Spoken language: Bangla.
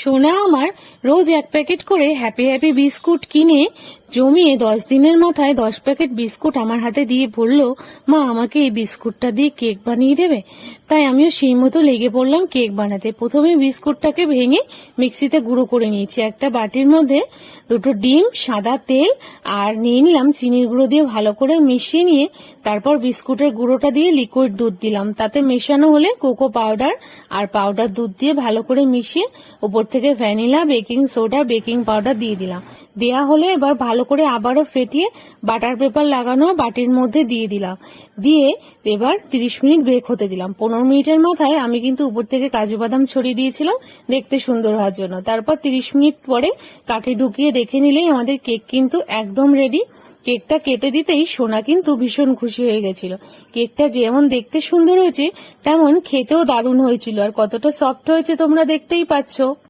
সোনা আমার রোজ এক প্যাকেট করে হ্যাপি হ্যাপি বিস্কুট কিনে জমিয়ে দশ দিনের মাথায় দশ প্যাকেট বিস্কুট আমার হাতে দিয়ে বলল, মা, আমাকে এই বিস্কুটটা দিয়ে কেক বানিয়ে দেবে? তাই আমিও সেই মতো লেগে পড়লাম কেক বানাতে। প্রথমে বিস্কুটটাকে ভেঙে মিক্সিতে গুঁড়ো করে নিয়েছি। একটা বাটির মধ্যে দুটো ডিম, সাদা তেল আর নিয়ে নিলাম চিনির গুঁড়ো দিয়ে ভালো করে মিশিয়ে নিয়ে তারপর বিস্কুটের গুঁড়োটা দিয়ে লিকুইড দুধ দিলাম। তাতে মেশানো হলে কোকো পাউডার আর পাউডার দুধ দিয়ে ভালো করে মিশিয়ে উপর থেকে vanilla, baking soda, baking powder দিয়ে দিলাম। দেয়া হলে এবার ভালো করে আবারও ফেটিয়ে বাটার পেপার লাগানো বাটির মধ্যে দিয়ে দিলাম। দিয়ে এবার তিরিশ মিনিট বেক হতে দিলাম। পনেরো মিনিটের মাথায় আমি কিন্তু উপর থেকে কাজু বাদাম ছড়িয়ে দিয়েছিলাম দেখতে সুন্দর হওয়ার জন্য। তারপর তিরিশ মিনিট পরে কাঠে ঢুকিয়ে দেখে নিলেই আমাদের কেক কিন্তু একদম রেডি কেকটা কেটে দিতেই সোনা কিন্তু ভীষণ খুশি হয়ে গেছিল। কেকটা যেমন দেখতে সুন্দর হয়েছে, তেমন খেতেও দারুণ হয়েছিল। আর কতটা সফট হয়েছে তোমরা দেখতেই পাচ্ছ।